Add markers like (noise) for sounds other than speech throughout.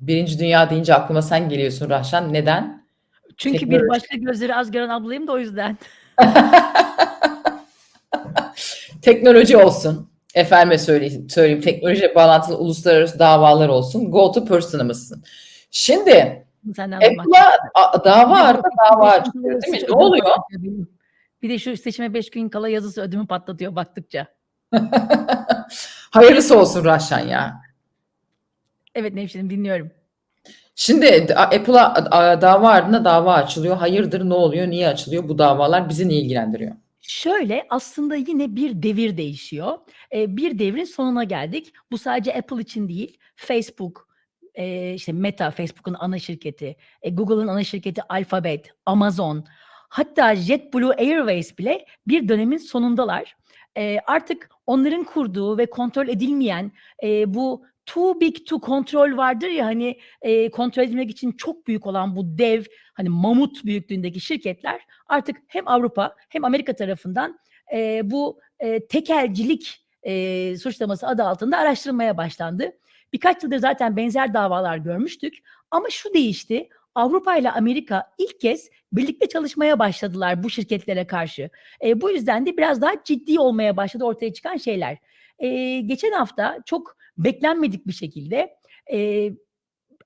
Birinci Dünya deyince aklıma sen geliyorsun Rahşan. Neden? Çünkü bir Teknoloji. başka gözleri az gören ablayım da o yüzden. (laughs) Teknoloji olsun. Efendime söyleyeyim, söyleyeyim teknolojiye bağlantılı uluslararası davalar olsun. Go to person'ımızsın. Şimdi. Apple'a dava arada dava açılıyor değil mi? Ne oluyor? Bir de şu seçime 5 gün kala yazısı ödümü patlatıyor baktıkça. (laughs) Hayırlısı olsun Rahşan ya. Evet Nevşin'im dinliyorum. Şimdi Apple'a dava ardına dava açılıyor. Hayırdır ne oluyor? Niye açılıyor? Bu davalar bizi ne ilgilendiriyor? Şöyle aslında yine bir devir değişiyor. Ee, bir devrin sonuna geldik. Bu sadece Apple için değil. Facebook, e, işte Meta, Facebook'un ana şirketi, e, Google'ın ana şirketi Alphabet, Amazon, hatta JetBlue Airways bile bir dönemin sonundalar. E, artık onların kurduğu ve kontrol edilmeyen e, bu too big to control vardır ya hani e, kontrol edilmek için çok büyük olan bu dev hani mamut büyüklüğündeki şirketler artık hem Avrupa hem Amerika tarafından e, bu e, tekelcilik e, suçlaması adı altında araştırılmaya başlandı. Birkaç yıldır zaten benzer davalar görmüştük ama şu değişti. Avrupa ile Amerika ilk kez birlikte çalışmaya başladılar bu şirketlere karşı. E, bu yüzden de biraz daha ciddi olmaya başladı ortaya çıkan şeyler. E, geçen hafta çok beklenmedik bir şekilde e,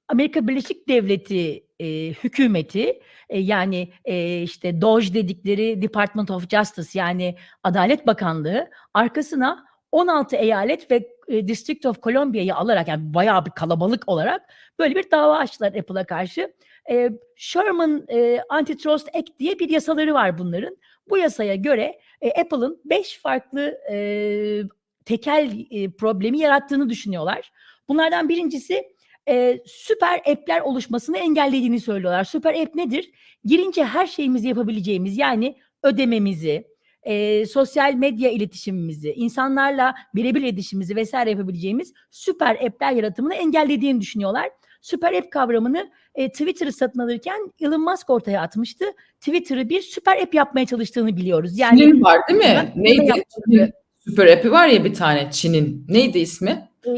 Amerika Birleşik Devleti e, hükümeti e, yani e, işte DOJ dedikleri Department of Justice yani Adalet Bakanlığı arkasına 16 eyalet ve e, District of Columbia'yı alarak yani bayağı bir kalabalık olarak böyle bir dava açtılar Apple'a karşı. E, Sherman e, Antitrust Act diye bir yasaları var bunların. Bu yasaya göre e, Apple'ın 5 farklı e, tekel e, problemi yarattığını düşünüyorlar. Bunlardan birincisi e, süper app'ler oluşmasını engellediğini söylüyorlar. Süper app nedir? Girince her şeyimizi yapabileceğimiz yani ödememizi, e, sosyal medya iletişimimizi, insanlarla birebir iletişimimizi vesaire yapabileceğimiz süper app'ler yaratımını engellediğini düşünüyorlar. Süper app kavramını e, Twitter'ı satın alırken Elon Musk ortaya atmıştı. Twitter'ı bir süper app yapmaya çalıştığını biliyoruz. Yani Çin'in var değil mi? Neydi? yaptım. Süper app'i var ya bir tane Çin'in. Neydi ismi? e,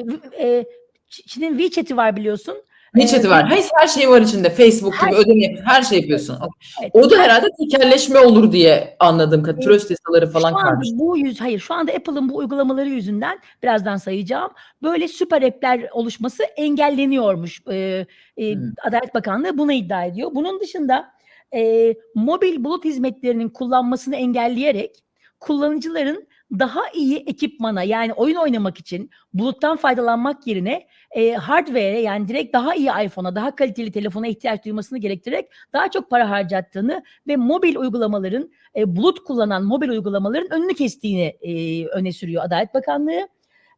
e, Çin'in WeChat'i var biliyorsun. Ne chat'i var? Hayır her şey var içinde. Facebook Her gibi ödeme yapıyorsun. Her şey yapıyorsun. Evet. O da herhalde tekelleşme olur diye anladım. Tröst yasaları falan karmış. bu yüz hayır şu anda Apple'ın bu uygulamaları yüzünden birazdan sayacağım. Böyle süper app'ler oluşması engelleniyormuş. Ee, e, Hmm. Adalet Bakanlığı buna iddia ediyor. Bunun dışında e, mobil bulut hizmetlerinin kullanmasını engelleyerek kullanıcıların daha iyi ekipmana yani oyun oynamak için buluttan faydalanmak yerine e, hardware'e yani direkt daha iyi iPhone'a, daha kaliteli telefona ihtiyaç duymasını gerektirerek daha çok para harcattığını ve mobil uygulamaların e, bulut kullanan mobil uygulamaların önünü kestiğini e, öne sürüyor Adalet Bakanlığı.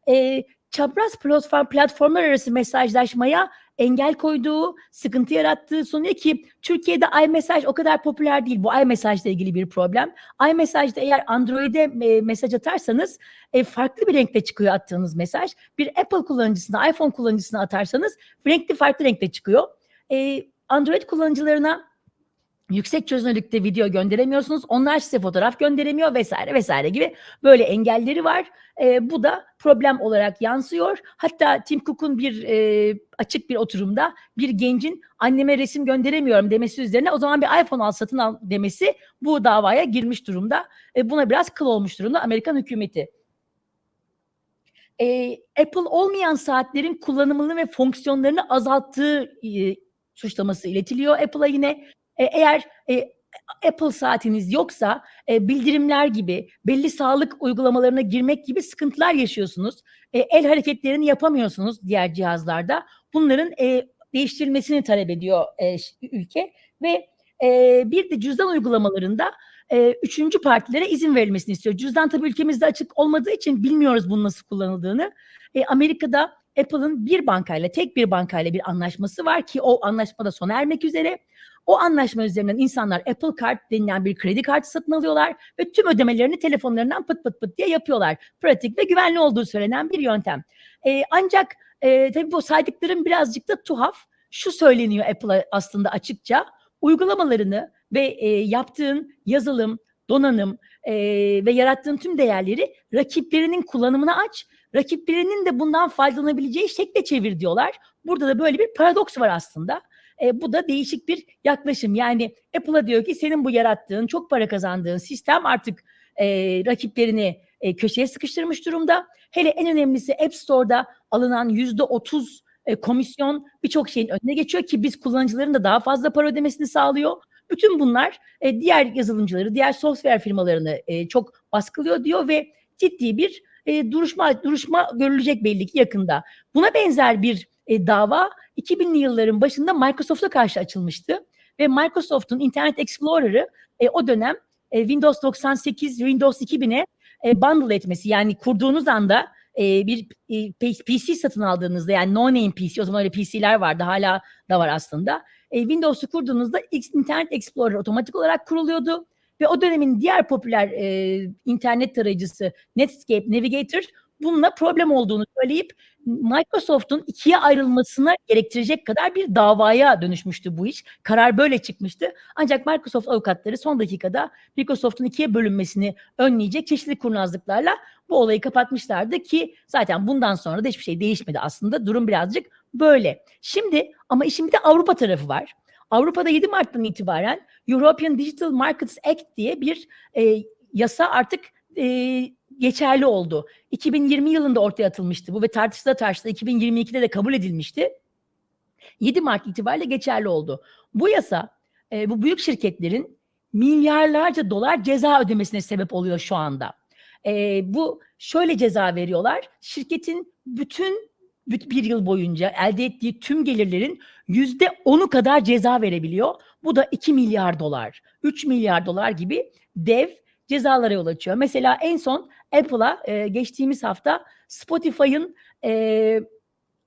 E, çapraz platform, platformlar arası mesajlaşmaya engel koyduğu, sıkıntı yarattığı sunuyor ki Türkiye'de iMessage o kadar popüler değil. Bu iMessage ile ilgili bir problem. iMessage'da eğer Android'e e, mesaj atarsanız e, farklı bir renkte çıkıyor attığınız mesaj. Bir Apple kullanıcısına, iPhone kullanıcısına atarsanız renkli farklı renkte çıkıyor. E, Android kullanıcılarına yüksek çözünürlükte video gönderemiyorsunuz. Onlar size fotoğraf gönderemiyor vesaire vesaire gibi böyle engelleri var. E, bu da problem olarak yansıyor. Hatta Tim Cook'un bir e, açık bir oturumda bir gencin anneme resim gönderemiyorum demesi üzerine o zaman bir iPhone al satın al demesi bu davaya girmiş durumda. E, buna biraz kıl olmuş durumda Amerikan hükümeti. E, Apple olmayan saatlerin kullanımını ve fonksiyonlarını azalttığı e, suçlaması iletiliyor Apple'a yine. E, eğer e, Apple saatiniz yoksa e, bildirimler gibi belli sağlık uygulamalarına girmek gibi sıkıntılar yaşıyorsunuz. E, el hareketlerini yapamıyorsunuz diğer cihazlarda. Bunların e, değiştirilmesini talep ediyor e, ülke ve e, bir de cüzdan uygulamalarında e, üçüncü partilere izin verilmesini istiyor. Cüzdan tabii ülkemizde açık olmadığı için bilmiyoruz bunun nasıl kullanıldığını. E, Amerika'da Apple'ın bir bankayla, tek bir bankayla bir anlaşması var ki o anlaşmada sona ermek üzere. O anlaşma üzerinden insanlar Apple Card denilen bir kredi kartı satın alıyorlar ve tüm ödemelerini telefonlarından pıt pıt pıt diye yapıyorlar. Pratik ve güvenli olduğu söylenen bir yöntem. E, ancak e, tabii bu saydıklarım birazcık da tuhaf. Şu söyleniyor Apple'a aslında açıkça. Uygulamalarını ve e, yaptığın yazılım, donanım e, ve yarattığın tüm değerleri rakiplerinin kullanımına aç. rakiplerinin de bundan faydalanabileceği şekle çevir diyorlar. Burada da böyle bir paradoks var aslında. E, bu da değişik bir yaklaşım. Yani Apple'a diyor ki senin bu yarattığın, çok para kazandığın sistem artık e, rakiplerini e, köşeye sıkıştırmış durumda. Hele en önemlisi App Store'da alınan yüzde otuz e, komisyon birçok şeyin önüne geçiyor ki biz kullanıcıların da daha fazla para ödemesini sağlıyor. Bütün bunlar e, diğer yazılımcıları, diğer software firmalarını e, çok baskılıyor diyor ve ciddi bir e, duruşma duruşma görülecek belli ki yakında. Buna benzer bir e, dava 2000'li yılların başında Microsoft'a karşı açılmıştı. Ve Microsoft'un Internet Explorer'ı e, o dönem e, Windows 98, Windows 2000'e e, bundle etmesi. Yani kurduğunuz anda e, bir e, PC satın aldığınızda yani no name PC o zaman öyle PC'ler vardı hala da var aslında. E, Windows'u kurduğunuzda Internet Explorer otomatik olarak kuruluyordu. Ve o dönemin diğer popüler e, internet tarayıcısı Netscape Navigator bununla problem olduğunu söyleyip Microsoft'un ikiye ayrılmasına gerektirecek kadar bir davaya dönüşmüştü bu iş. Karar böyle çıkmıştı. Ancak Microsoft avukatları son dakikada Microsoft'un ikiye bölünmesini önleyecek çeşitli kurnazlıklarla bu olayı kapatmışlardı ki zaten bundan sonra da hiçbir şey değişmedi aslında. Durum birazcık böyle. Şimdi ama işin bir de Avrupa tarafı var. Avrupa'da 7 Mart'tan itibaren European Digital Markets Act diye bir e, yasa artık e, geçerli oldu. 2020 yılında ortaya atılmıştı bu ve tartışıla tartışıla 2022'de de kabul edilmişti. 7 Mart itibariyle geçerli oldu. Bu yasa e, bu büyük şirketlerin milyarlarca dolar ceza ödemesine sebep oluyor şu anda. E, bu şöyle ceza veriyorlar. Şirketin bütün büt- bir yıl boyunca elde ettiği tüm gelirlerin yüzde onu kadar ceza verebiliyor. Bu da 2 milyar dolar, 3 milyar dolar gibi dev cezalara yol açıyor. Mesela en son Apple'a e, geçtiğimiz hafta Spotify'ın e,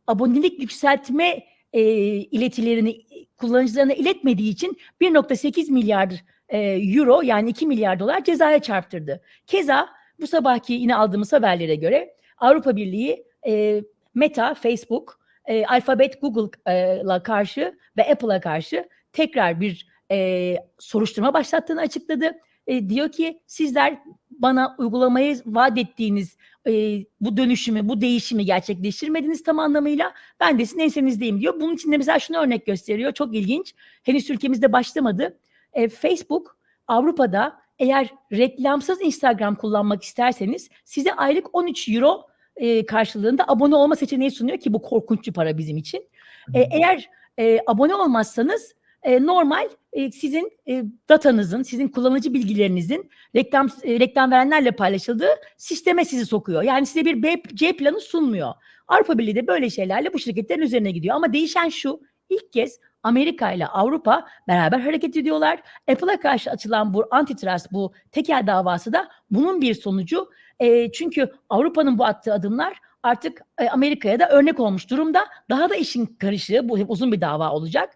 abonelik yükseltme e, iletilerini kullanıcılarına iletmediği için 1.8 milyar e, euro yani 2 milyar dolar cezaya çarptırdı. Keza bu sabahki yine aldığımız haberlere göre Avrupa Birliği e, Meta, Facebook, e, Alphabet, Google'la karşı ve Apple'a karşı tekrar bir e, soruşturma başlattığını açıkladı. E, diyor ki sizler bana uygulamayı vaat ettiğiniz e, bu dönüşümü, bu değişimi gerçekleştirmediniz tam anlamıyla. Ben de sizin ensenizdeyim diyor. Bunun için de mesela şunu örnek gösteriyor. Çok ilginç. Henüz ülkemizde başlamadı. E, Facebook Avrupa'da eğer reklamsız Instagram kullanmak isterseniz size aylık 13 euro e, karşılığında abone olma seçeneği sunuyor ki bu korkunç bir para bizim için. E, eğer e, abone olmazsanız e, normal e, sizin e, datanızın, sizin kullanıcı bilgilerinizin reklam e, reklam verenlerle paylaşıldığı sisteme sizi sokuyor. Yani size bir B, C planı sunmuyor. Avrupa Birliği de böyle şeylerle bu şirketlerin üzerine gidiyor. Ama değişen şu, ilk kez Amerika ile Avrupa beraber hareket ediyorlar. Apple'a karşı açılan bu antitrust, bu tekel davası da bunun bir sonucu. E, çünkü Avrupa'nın bu attığı adımlar artık e, Amerika'ya da örnek olmuş durumda. Daha da işin karışığı, bu uzun bir dava olacak.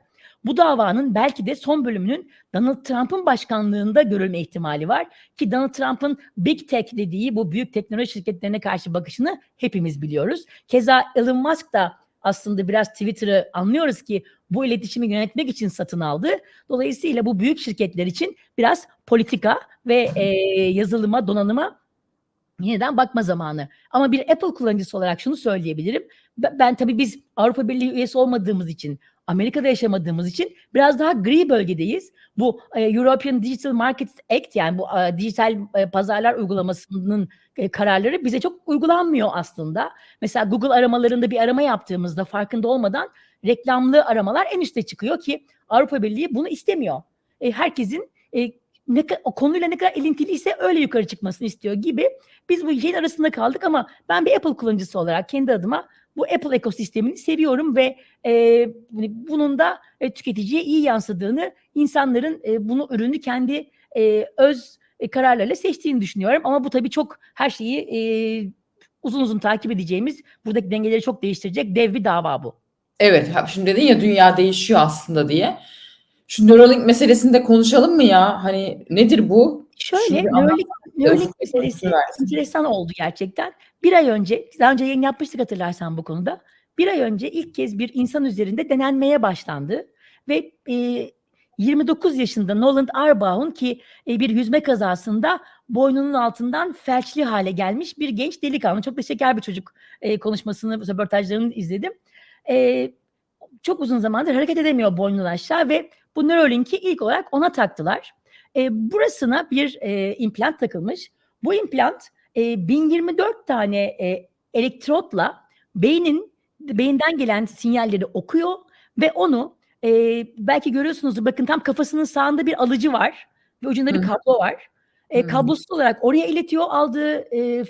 Bu davanın belki de son bölümünün Donald Trump'ın başkanlığında görülme ihtimali var. Ki Donald Trump'ın Big Tech dediği bu büyük teknoloji şirketlerine karşı bakışını hepimiz biliyoruz. Keza Elon Musk da aslında biraz Twitter'ı anlıyoruz ki bu iletişimi yönetmek için satın aldı. Dolayısıyla bu büyük şirketler için biraz politika ve e, yazılıma, donanıma yeniden bakma zamanı. Ama bir Apple kullanıcısı olarak şunu söyleyebilirim. Ben, ben tabii biz Avrupa Birliği üyesi olmadığımız için, Amerika'da yaşamadığımız için biraz daha gri bölgedeyiz. Bu e, European Digital Markets Act yani bu e, dijital e, pazarlar uygulamasının kararları bize çok uygulanmıyor aslında. Mesela Google aramalarında bir arama yaptığımızda farkında olmadan reklamlı aramalar en üste çıkıyor ki Avrupa Birliği bunu istemiyor. Herkesin ne o konuyla ne kadar ilintiliyse öyle yukarı çıkmasını istiyor gibi. Biz bu şeyin arasında kaldık ama ben bir Apple kullanıcısı olarak kendi adıma bu Apple ekosistemini seviyorum ve e, hani bunun da e, tüketiciye iyi yansıdığını, insanların e, bunu ürünü kendi e, öz e, kararlarıyla seçtiğini düşünüyorum. Ama bu tabii çok her şeyi e, uzun uzun takip edeceğimiz, buradaki dengeleri çok değiştirecek dev bir dava bu. Evet, şimdi dedin ya dünya değişiyor aslında diye. Şu Neuralink meselesini de konuşalım mı ya? Hani nedir bu? Şöyle Neuralink, Neuralink meselesi enteresan oldu gerçekten. Bir ay önce, daha önce yayın yapmıştık hatırlarsan bu konuda. Bir ay önce ilk kez bir insan üzerinde denenmeye başlandı. Ve e, 29 yaşında Nolan Arbaugh ki e, bir yüzme kazasında boynunun altından felçli hale gelmiş bir genç delikanlı. Çok da şeker bir çocuk e, konuşmasını, röportajlarını izledim. E, çok uzun zamandır hareket edemiyor boynundan aşağı ve bu Neuralink'i ilk olarak ona taktılar. E, burasına bir e, implant takılmış. Bu implant e, 1024 tane e, elektrotla beynin beyinden gelen sinyalleri okuyor ve onu e, belki görüyorsunuzdur bakın tam kafasının sağında bir alıcı var ve ucunda bir kablo var. E, kablosuz olarak oraya iletiyor aldığı e,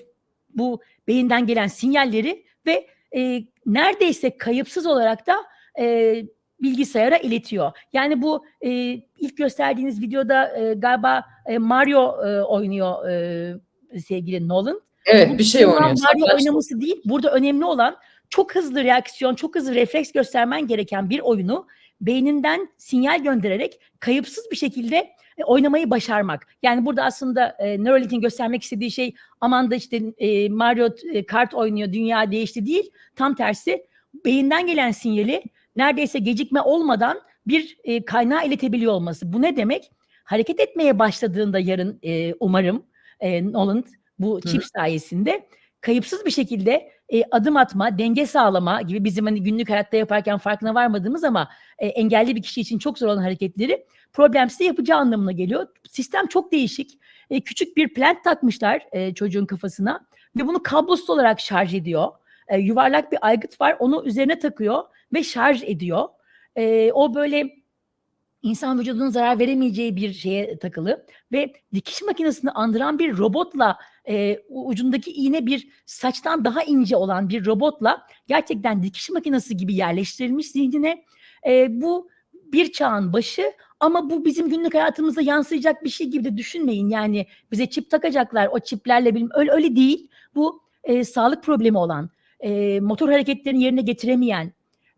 bu beyinden gelen sinyalleri ve e, neredeyse kayıpsız olarak da e, bilgisayara iletiyor. Yani bu e, ilk gösterdiğiniz videoda e, galiba e, Mario e, oynuyor e, sevgili Nolan. Evet bir şey oynuyor. Mario Satranç- oynaması değil. Burada önemli olan çok hızlı reaksiyon, çok hızlı refleks göstermen gereken bir oyunu beyninden sinyal göndererek kayıpsız bir şekilde e, oynamayı başarmak. Yani burada aslında e, Neuralink'in göstermek istediği şey aman da işte e, Mario e, kart oynuyor, dünya değişti değil. Tam tersi beyinden gelen sinyali neredeyse gecikme olmadan bir e, kaynağa iletebiliyor olması. Bu ne demek? Hareket etmeye başladığında yarın e, umarım e, Nolan bu Hı. çip sayesinde kayıpsız bir şekilde e, adım atma, denge sağlama gibi bizim hani günlük hayatta yaparken farkına varmadığımız ama e, engelli bir kişi için çok zor olan hareketleri problemsiz yapacağı anlamına geliyor. Sistem çok değişik. E, küçük bir plant takmışlar e, çocuğun kafasına ve bunu kablosuz olarak şarj ediyor. E, yuvarlak bir aygıt var, onu üzerine takıyor ve şarj ediyor. E, o böyle insan vücudunun zarar veremeyeceği bir şeye takılı ve dikiş makinesini andıran bir robotla e, ucundaki iğne bir saçtan daha ince olan bir robotla gerçekten dikiş makinesi gibi yerleştirilmiş zihnine. E, bu bir çağın başı ama bu bizim günlük hayatımıza yansıyacak bir şey gibi de düşünmeyin. Yani bize çip takacaklar o çiplerle bilim öyle öyle değil. Bu e, sağlık problemi olan, e, motor hareketlerini yerine getiremeyen,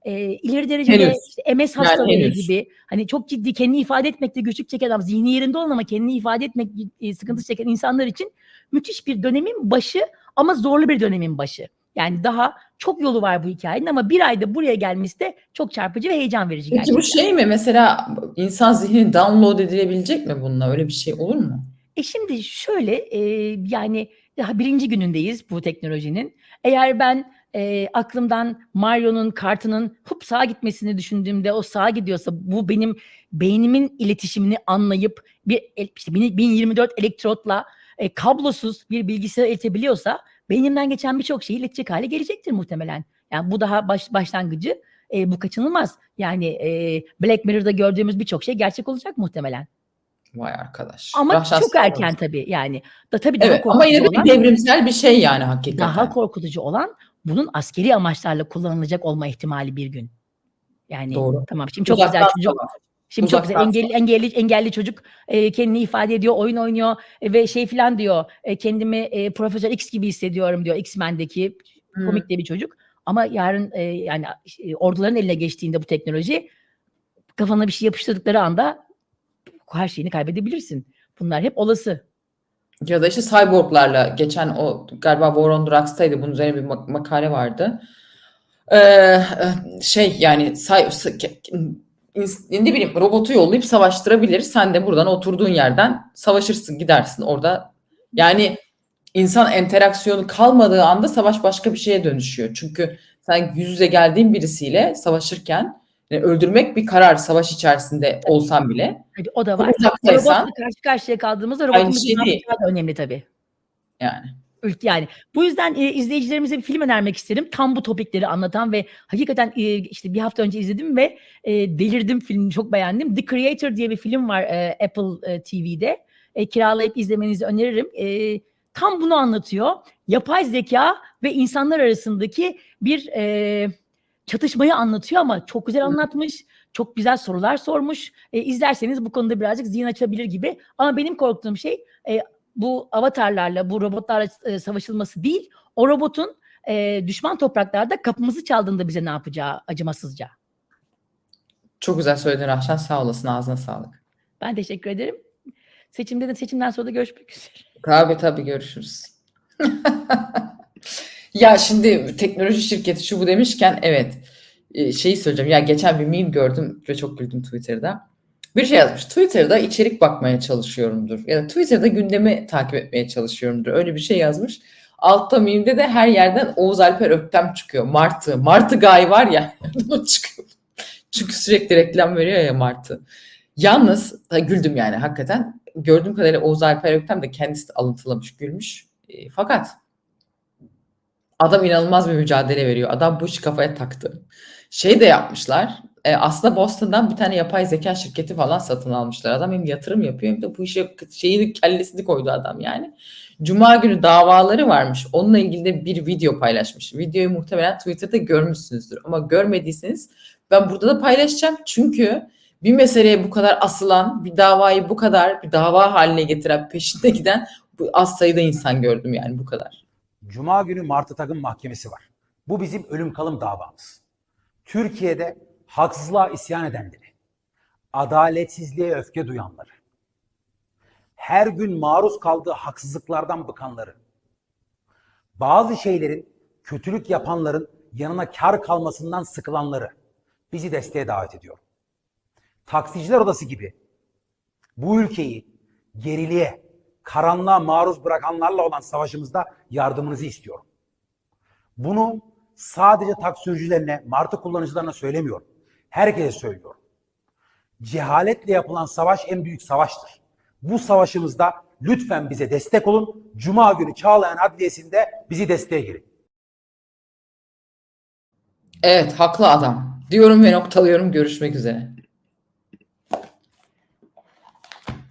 e, ileri derecede Henüz. işte MS hastalığı henüz. gibi hani çok ciddi kendini ifade etmekte güçlük çeken adam, zihni yerinde olan ama kendini ifade etmek e, sıkıntı çeken insanlar için müthiş bir dönemin başı ama zorlu bir dönemin başı. Yani daha çok yolu var bu hikayenin ama bir ayda buraya gelmesi de çok çarpıcı ve heyecan verici Peki gerçekten. bu şey mi mesela insan zihni download edilebilecek mi bununla? Öyle bir şey olur mu? E şimdi şöyle e, yani daha birinci günündeyiz bu teknolojinin. Eğer ben e, aklımdan Mario'nun kartının hıp sağa gitmesini düşündüğümde o sağa gidiyorsa bu benim beynimin iletişimini anlayıp bir işte 1024 elektrotla e, kablosuz bir bilgisayara iletebiliyorsa beynimden geçen birçok şeyi iletecek hale gelecektir muhtemelen. Yani bu daha baş, başlangıcı e, bu kaçınılmaz. Yani e, Black Mirror'da gördüğümüz birçok şey gerçek olacak muhtemelen. Vay arkadaş. Ama Rahşan çok erken olasın. tabii yani. Da tabii daha Evet ama korkutucu yine de bir devrimsel bir şey yani hakikaten. daha korkutucu olan bunun askeri amaçlarla kullanılacak olma ihtimali bir gün. Yani Doğru. tamam şimdi çok Uzaktan güzel çocuk. Şimdi çok güzel Uzaktan engelli engelli engelli çocuk e, kendini ifade ediyor, oyun oynuyor e, ve şey filan diyor. e, kendimi e, Profesör X gibi hissediyorum diyor X-Men'deki Hı. komik de bir çocuk. Ama yarın e, yani e, orduların eline geçtiğinde bu teknoloji kafana bir şey yapıştırdıkları anda her şeyini kaybedebilirsin. Bunlar hep olası. Ya da işte cyborglarla geçen o galiba War on Drugs'taydı bunun üzerine bir mak- makale vardı. Ee, şey yani say- ne bileyim robotu yollayıp savaştırabilir. Sen de buradan oturduğun yerden savaşırsın gidersin orada. Yani insan interaksiyonu kalmadığı anda savaş başka bir şeye dönüşüyor. Çünkü sen yüz yüze geldiğin birisiyle savaşırken yani öldürmek bir karar savaş içerisinde olsan bile. Hadi o da var. Uzaktaysan Robotla karşı karşıya kaldığımızda robotumuzun şey değil. da önemli tabii. yani. Yani bu yüzden e, izleyicilerimize bir film önermek isterim. Tam bu topikleri anlatan ve hakikaten e, işte bir hafta önce izledim ve e, delirdim filmi çok beğendim. The Creator diye bir film var e, Apple e, TV'de. E, kiralayıp izlemenizi öneririm. E, tam bunu anlatıyor. Yapay zeka ve insanlar arasındaki bir e, çatışmayı anlatıyor ama çok güzel anlatmış. Çok güzel sorular sormuş. E, izlerseniz bu konuda birazcık zihin açabilir gibi. Ama benim korktuğum şey e, bu avatarlarla, bu robotlarla e, savaşılması değil, o robotun e, düşman topraklarda kapımızı çaldığında bize ne yapacağı acımasızca. Çok güzel söyledin Rahşan sağ olasın ağzına sağlık. Ben teşekkür ederim. Seçimde de seçimden sonra da görüşmek üzere. Tabii tabii görüşürüz. (laughs) ya şimdi teknoloji şirketi şu bu demişken evet e, şeyi söyleyeceğim. Ya geçen bir meme gördüm ve çok güldüm Twitter'da. Bir şey yazmış. Twitter'da içerik bakmaya çalışıyorumdur. Ya da Twitter'da gündemi takip etmeye çalışıyorumdur. Öyle bir şey yazmış. Altta mimde de her yerden Oğuz Alper Öktem çıkıyor. Martı. Martı Gay var ya. (laughs) çıkıyor. Çünkü sürekli reklam veriyor ya Martı. Yalnız güldüm yani hakikaten. Gördüğüm kadarıyla Oğuz Alper Öktem de kendisi de alıntılamış, gülmüş. E, fakat adam inanılmaz bir mücadele veriyor. Adam bu işi kafaya taktı. Şey de yapmışlar. E, aslında Boston'dan bir tane yapay zeka şirketi falan satın almışlar. Adam hem yatırım yapıyor hem de bu işe şeyini kellesini koydu adam yani. Cuma günü davaları varmış. Onunla ilgili de bir video paylaşmış. Videoyu muhtemelen Twitter'da görmüşsünüzdür. Ama görmediyseniz ben burada da paylaşacağım. Çünkü bir meseleye bu kadar asılan, bir davayı bu kadar bir dava haline getiren, peşinde giden bu az sayıda insan gördüm yani bu kadar. Cuma günü Martı Takım Mahkemesi var. Bu bizim ölüm kalım davamız. Türkiye'de haksızlığa isyan edenleri, adaletsizliğe öfke duyanları, her gün maruz kaldığı haksızlıklardan bıkanları, bazı şeylerin kötülük yapanların yanına kar kalmasından sıkılanları bizi desteğe davet ediyor. Taksiciler Odası gibi bu ülkeyi geriliğe, karanlığa maruz bırakanlarla olan savaşımızda yardımınızı istiyorum. Bunu sadece taksi sürücülerine, martı kullanıcılarına söylemiyorum. Herkese söylüyorum. Cehaletle yapılan savaş en büyük savaştır. Bu savaşımızda lütfen bize destek olun. Cuma günü Çağlayan Adliyesi'nde bizi desteğe girin. Evet haklı adam. Diyorum ve noktalıyorum. Görüşmek üzere.